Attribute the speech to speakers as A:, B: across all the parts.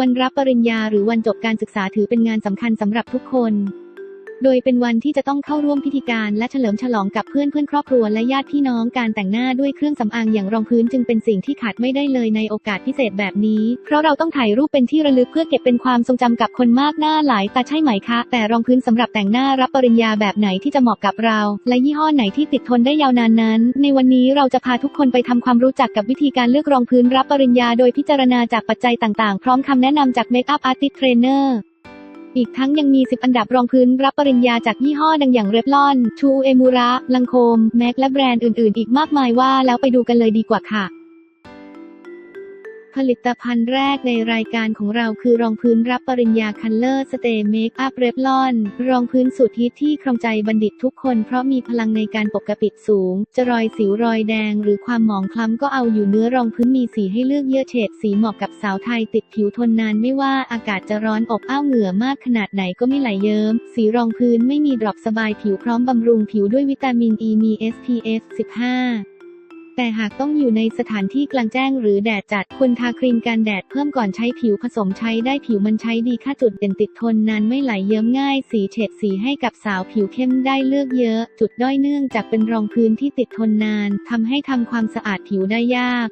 A: วันรับปริญญาหรือวันจบการศึกษาถือเป็นงานสำคัญสำหรับทุกคน โดยเป็นวันที่จะต้องเข้าร่วมพิธีการและเฉลิมฉลองกับเพื่อนเพื่อนครอบครัวและญาติพี่น้องการแต่งหน้าด้วยเครื่องสำอางอย่างรองพื้นจึงเป็นสิ่งที่ขาดไม่ได้เลยในโอกาสพิเศษแบบนี้ เพราะเราต้องถ่ายรูปเป็นที่ระลึกเพื่อเก็บเป็นความทรงจำกับคนมากหน้าหลายตาใช่ไหมคะ แต่รองพื้นสำหรับแต่งหน้ารับปริญญาแบบไหนที่จะเหมาะกับเรา และยี่ห้อไหนที่ติดทนได้ยาวนานนั้น ในวันนี้เราจะพาทุกคนไปทำความรู้จักกับวิธีการเลือกรองพื้นรับปริญญา โดยพิจารณาจากปัจจัยต่างๆ พร้อมคำแนะนำจากเมคอัพอาร์ติสเทรนเนอร์ อีกทั้งยังมี 10 อันดับรองพื้นรับปริญญาจากยี่ห้อดังอย่างเรฟลอน ชูเอมูระ ลังโคม แม็กและแบรนด์อื่นๆ อีกมากมายว่าแล้วไปดูกันเลยดีกว่าค่ะ ผลิตภัณฑ์แรกในรายการของเราคือรองพื้นรับปริญญาคัลเลอร์สเตย์เมคอัพเรฟลอน รองพื้นสุดฮิตที่ครองใจบัณฑิตทุกคนเพราะมีพลังในการปกปิดสูง จะรอยสิวรอยแดงหรือความหมองคล้ำก็เอาอยู่เนื้อรองพื้นมีสีให้เลือกเยอะเฉดสีเหมาะกับสาวไทยติดผิวทนนานไม่ว่าอากาศจะร้อนอบอ้าวเหงื่อมากขนาดไหนก็ไม่ไหลเยิ้ม สีรองพื้นไม่มีดรอปสบายผิวพร้อมบำรุงผิวด้วยวิตามินอ e ีมี SPF 15 แต่หากต้องอยู่ในสถานที่กลางแจ้งหรือแดดจัดควรทาครีมกันแดดเพิ่มก่อนใช้ผิวผสมใช้ได้ผิวมันใช้ดีค่าจุดเด่นติดทนนานไม่ไหลเยิ้มง่าย สีเฉดสีให้กับสาวผิวเข้มได้เลือกเยอะ จุดด้อยเนื่องจากเป็นรองพื้นที่ติดทนนานทำให้ทำความสะอาดผิวได้ยาก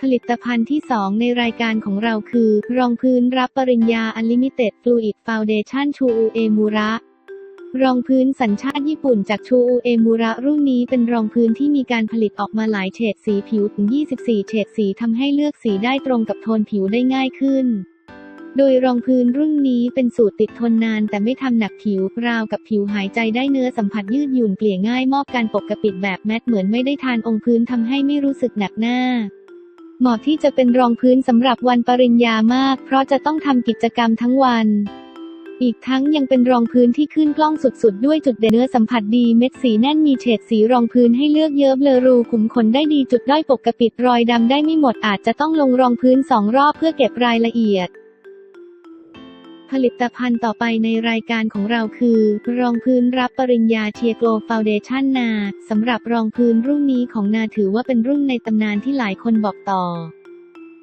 A: ผลิตภัณฑ์ที่ 2 ในรายการของเราคือ รองพื้นรับปริญญา Unlimited Fluid Foundation ชูอูเอมูระ รองพื้นสัญชาติญี่ปุ่นจากชูอูเอมูระรุ่นนี้เป็นรองพื้นที่มีการผลิตออกมาหลายเฉดสีผิวถึง 24 เฉดสีทำให้เลือกสีได้ตรงกับโทนผิวได้ง่ายขึ้น โดยรองพื้นรุ่นนี้เป็นสูตรติดทนนานแต่ไม่ทำหนักผิว ราวกับผิวหายใจได้เนื้อสัมผัสยืดหยุ่นเกลี่ยง่ายมอบการปกปิดแบบแมตต์เหมือนไม่ได้ทานองค์พื้นทำให้ไม่รู้สึกหนักหน้าเหมาะที่จะเป็นรองพื้นสำหรับวันปริญญามาก เพราะจะต้องทำกิจกรรมทั้งวัน อีกทั้งยังเป็นรองพื้นที่ขึ้นกล้องสุดๆ ด้วยจุดเด่นเนื้อสัมผัสดีเม็ดสีแน่นมีเฉดสีรองพื้นให้เลือกเยอะเบลอรูขุมขนได้ดีจุดด้อยปกปิดรอยดำได้ไม่หมดอาจจะต้องลงรองพื้นสองรอบเพื่อเก็บรายละเอียด ผลิตภัณฑ์ต่อไปในรายการของเราคือ รองพื้นรับปริญญาเทียโกลฟาวเดชันนาสำหรับรองพื้นรุ่นนี้ของนาถือว่าเป็นรุ่นในตำนานที่หลายคนบอกต่อ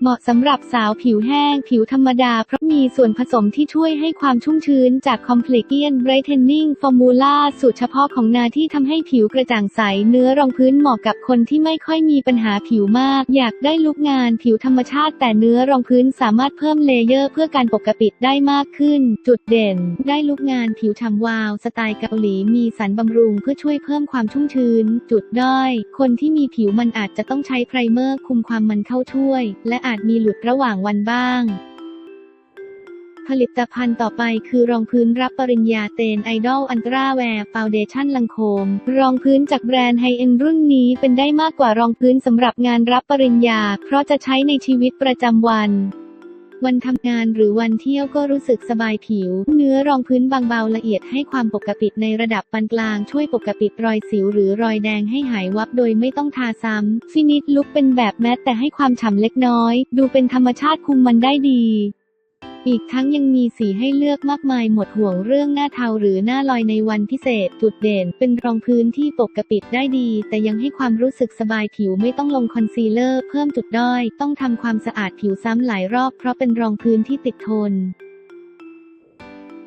A: เหมาะสำหรับสาวผิวแห้ง ผิวธรรมดา เพราะมีส่วนผสมที่ช่วยให้ความชุ่มชื้นจาก Complexion Brightening Formula สูตรเฉพาะของนาที่ทำให้ผิวกระจ่างใส เนื้อรองพื้นเหมาะกับคนที่ไม่ค่อยมีปัญหาผิวมาก อยากได้ลุกงานผิวธรรมชาติ แต่เนื้อรองพื้นสามารถเพิ่มเลเยอร์ เพื่อการปกปิดได้มากขึ้น จุดเด่น ได้ลุกงานผิวฉ่ำวาว สไตล์เกาหลีมีสารบำรุงเพื่อช่วยเพิ่มความชุ่มชื้น จุดด้อย คนที่มีผิวมันอาจจะต้องใช้ไพรเมอร์คุมความมันเข้าช่วย และอาจมีหลุดระหว่างวันบ้าง ผลิตภัณฑ์ต่อไปคือรองพื้นรับปริญญาเตนไอดอลอันตราแวร์ฟาวเดชั่นลังโคม รองพื้นจากแบรนด์ไฮเอ็นรุ่นนี้เป็นได้มากกว่ารองพื้นสำหรับงานรับปริญญา เพราะจะใช้ในชีวิตประจำวัน วันทำงานหรือวันเที่ยวก็รู้สึกสบายผิว เนื้อรองพื้นบางเบาละเอียดให้ความปกปิดในระดับปานกลางช่วยปกปิดรอยสิวหรือรอยแดงให้หายวับโดยไม่ต้องทาซ้ำฟินิชลุกเป็นแบบแมตแต่ให้ความฉ่ำเล็กน้อย ดูเป็นธรรมชาติคุมมันได้ดี อีกทั้งยังมีสีให้เลือกมากมายหมดห่วงเรื่องหน้าเทาหรือหน้าลอยในวันพิเศษ จุดเด่นเป็นรองพื้นที่ปกปิดได้ดี แต่ยังให้ความรู้สึกสบายผิวไม่ต้องลงคอนซีลเลอร์ เพิ่มจุดด้อย ต้องทำความสะอาดผิวซ้ำหลายรอบเพราะเป็นรองพื้นที่ติดทน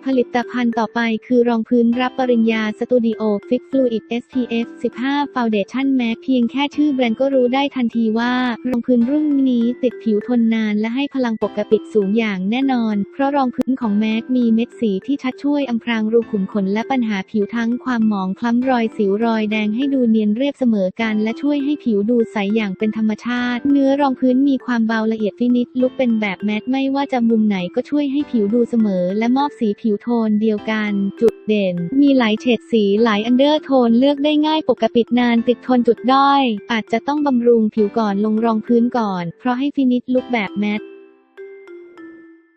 A: ผลิตภัณฑ์ต่อไปคือรองพื้นรับปริญญาสตูดิโอฟิกฟลูอิด SPF 15 Foundation Matte เพียงแค่ชื่อแบรนด์ก็รู้ได้ทันทีว่ารองพื้นรุ่นนี้ติดผิวทนนานและให้พลังปกปิดสูงอย่างแน่นอน เพราะรองพื้นของแม็กมีเม็ดสีที่ชัดช่วยอำพรางรูขุมขนและปัญหาผิวทั้งความหมองคล้ำรอยสิวรอยแดงให้ดูเนียนเรียบเสมอกัน และช่วยให้ผิวดูใสอย่างเป็นธรรมชาติ เนื้อรองพื้นมีความเบาละเอียดฟินิชลุกเป็นแบบแมตไม่ว่าจะมุมไหนก็ช่วยให้ผิวดูเสมอ และมอบสีผิวโทนเดียวกัน จุดเด่น มีหลายเฉดสีหลายอันเดอร์โทนเลือกได้ง่ายปกปิดนานติดทนจุดด้อย อาจจะต้องบำรุงผิวก่อนลงรองพื้นก่อน เพราะให้ฟินิชลุกแบบแมต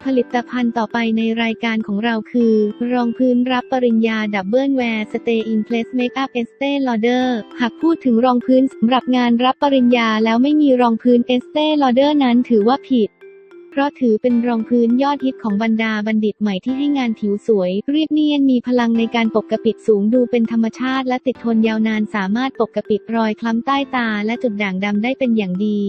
A: ผลิตภัณฑ์ต่อไปในรายการของเราคือ รองพื้นรับปริญญาดับเบิลแวร์สเตย์อินเพลสเมคอัพเอสเต e ลอเดอร์หากพูดถึงรองพื้นสำหรับงานรับปริญญาแล้วไม่มีรองพื้นเอสเต e ลอเดอร์นั้นถือว่าผิด เพราะถือเป็นรองพื้นยอดฮิตของบรรดาบัณฑิตใหม่ที่ให้งานผิวสวย เรียบเนียนมีพลังในการปกปิดสูงดูเป็นธรรมชาติและติดทนยาวนานสามารถปกปิดรอยคล้ำใต้ตาและจุดด่างดำได้เป็นอย่างดี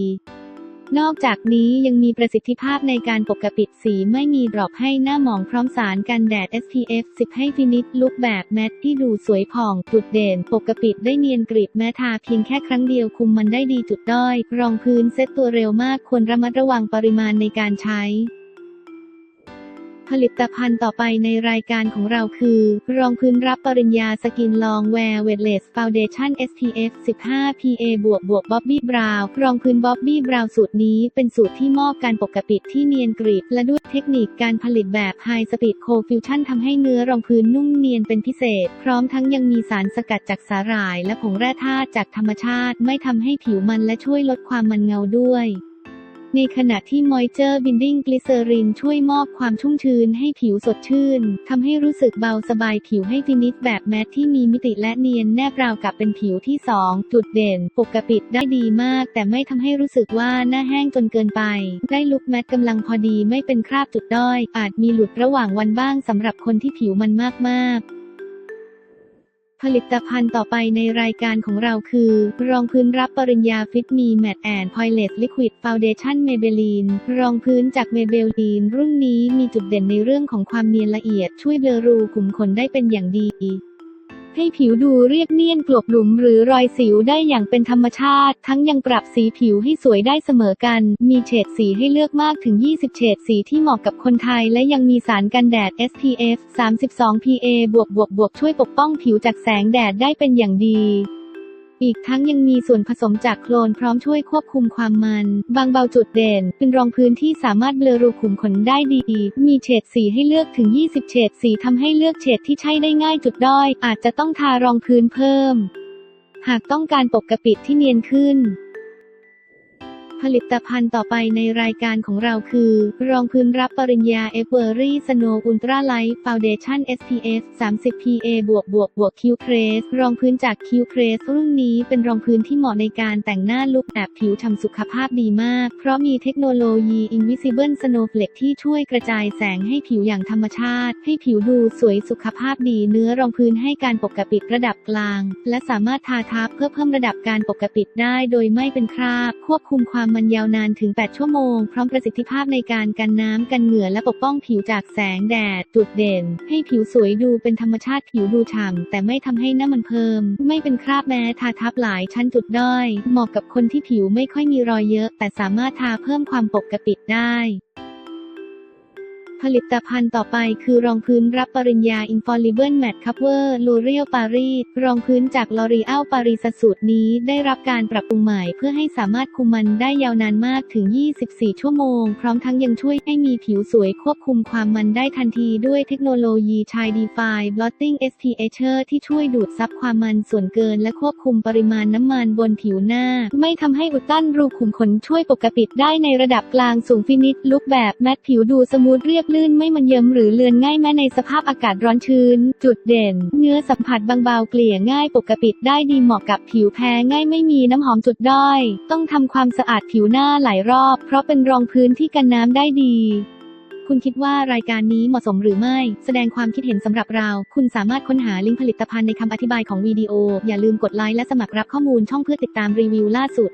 A: นอกจากนี้ยังมีประสิทธิภาพในการปกปิดสีไม่มีดรอปให้หน้าหมองพร้อมสารกันแดด SPF 10 ให้ฟินิชลุคแบบแมตที่ดูสวยผ่องจุดเด่น ปกปิดได้เนียนกริบแม้ทาเพียงแค่ครั้งเดียวคุมมันได้ดีจุดด้อย รองพื้นเซ็ตตัวเร็วมากควรระมัดระวังปริมาณในการใช้ ผลิตภัณฑ์ต่อไปในรายการของเราคือ รองพื้นรับปริญญาสกินลองแวร์เวทเลสฟาวเดชั่น SPF 15 PA บวกบวกบ๊อบบี้บราวรองพื้นบ๊อบบี้บราวสูตรนี้เป็นสูตรที่มอบการปกปิดที่เนียนกริบและด้วยเทคนิคการผลิตแบบ High Speed Co-Fusion ทำให้เนื้อรองพื้นนุ่มเนียนเป็นพิเศษ พร้อมทั้งยังมีสารสกัดจากสาหร่าย และผงแร่ธาตุจากธรรมชาติ ไม่ทำให้ผิวมันและช่วยลดความมันเงาด้วย ในขณะที่ Moisture Binding Glycerin ช่วยมอบความชุ่มชื้นให้ผิวสดชื่นทำให้รู้สึกเบาสบายผิวให้ฟินิชแบบแมทที่มีมิติและเนียนแนบราวกับเป็นผิวที่ 2 จุดเด่น ปกปิดได้ดีมาก แต่ไม่ทำให้รู้สึกว่าหน้าแห้งจนเกินไป ได้ลุคแมทกำลังพอดีไม่เป็นคราบจุดด้อย อาจมีหลุดระหว่างวันบ้างสำหรับคนที่ผิวมันมากๆ ผลิตภัณฑ์ต่อไปในรายการของเราคือ รองพื้นรับปริญญาฟิตมีแมตแอนพอยเลสลิควิดฟาวเดชั่นเมเบลีนรองพื้นจากเมเบลีนรุ่นนี้มีจุดเด่นในเรื่องของความเนียนละเอียดช่วยเบลอรูขุมขนได้เป็นอย่างดี ให้ผิวดูเรียบเนียนกลบหลุมหรือรอยสิวได้อย่างเป็นธรรมชาติ ทั้งยังปรับสีผิวให้สวยได้เสมอกัน มีเฉดสีให้เลือกมากถึง 20 เฉดสีที่เหมาะกับคนไทย และยังมีสารกันแดด SPF 32 PA บวกบวกบวกช่วยปกป้องผิวจากแสงแดดได้เป็นอย่างดี อีกทั้งยังมีส่วนผสมจากโคลนพร้อมช่วยควบคุมความมัน บางเบาจุดเด่น เป็นรองพื้นที่สามารถเบลอรูขุมขนได้ดี มีเฉดสีให้เลือกถึง 20 เฉดสีทำให้เลือกเฉดที่ใช้ได้ง่ายจุดด้อย อาจจะต้องทารองพื้นเพิ่ม หากต้องการปกปิดที่เนียนขึ้น ผลิตภัณฑ์ต่อไปในรายการของเราคือ รองพื้นรับปริญญาเอเวอรี่สโนว์อุลตราไลท์ฟาวเดชั่น SPF 30 PA บวกบวกบวกคิวเพรสรองพื้นจากคิวเพรสรุ่นนี้เป็นรองพื้นที่เหมาะในการแต่งหน้าลุคแบบผิวฉ่ำสุขภาพดีมาก เพราะมีเทคโนโลยี Invisible Snowflake ที่ช่วยกระจายแสงให้ผิวอย่างธรรมชาติ ให้ผิวดูสวยสุขภาพดีเนื้อรองพื้นให้การปกปิดระดับกลาง และสามารถทาทับเพื่อเพิ่มระดับการปกปิดได้โดยไม่เป็นคราบ ควบคุมความมันยาวนานถึง 8 ชั่วโมง พร้อมประสิทธิภาพในการกันน้ำกันเหงื่อและปกป้องผิวจากแสงแดด จุดเด่น ให้ผิวสวยดูเป็นธรรมชาติผิวดูฉ่ำแต่ไม่ทำให้หน้ามันเพิ่ม ไม่เป็นคราบแม้ทาทับหลายชั้นจุดด้อย เหมาะกับคนที่ผิวไม่ค่อยมีรอยเยอะ แต่สามารถทาเพิ่มความปกปิดได้ ผลิตภัณฑ์ต่อไปคือรองพื้นรับปริญญา Infallible Matte Cover L'Oreal Paris รองพื้นจาก L'Oreal Paris สูตรนี้ได้รับการปรับปรุงใหม่เพื่อให้สามารถคุมมันได้ยาวนานมากถึง 24 ชั่วโมง พร้อมทั้งยังช่วยให้มีผิวสวยควบคุมความมันได้ทันทีด้วยเทคโนโลยี Chai Defy Blotting SPH ที่ช่วยดูดซับความมันส่วนเกิน และควบคุมปริมาณน้ำมันบนผิวหน้า ไม่ทำให้อุดตันรูขุมขนช่วยปกปิดได้ในระดับกลางสูงฟินิชลุคแบบแมตผิวดูสมูทเรียบลื่นไม่มันเยิมหรือเลือนง่ายแม้ในสภาพอากาศร้อนชื้น จุดเด่น เนื้อสัมผัสบางเบาเกลี่ยง่ายปกปิดได้ดีเหมาะกับผิวแพ้ง่ายไม่มีน้ำหอมจุดด้อย ต้องทำความสะอาดผิวหน้าหลายรอบ เพราะเป็นรองพื้นที่กันน้ำได้ดีคุณคิดว่ารายการนี้เหมาะสมหรือไม่ แสดงความคิดเห็นสำหรับเรา คุณสามารถค้นหาลิงก์ผลิตภัณฑ์ในคำอธิบายของวิดีโอ อย่าลืมกดไลค์และสมัครรับข้อมูลช่องเพื่อติดตามรีวิวล่าสุด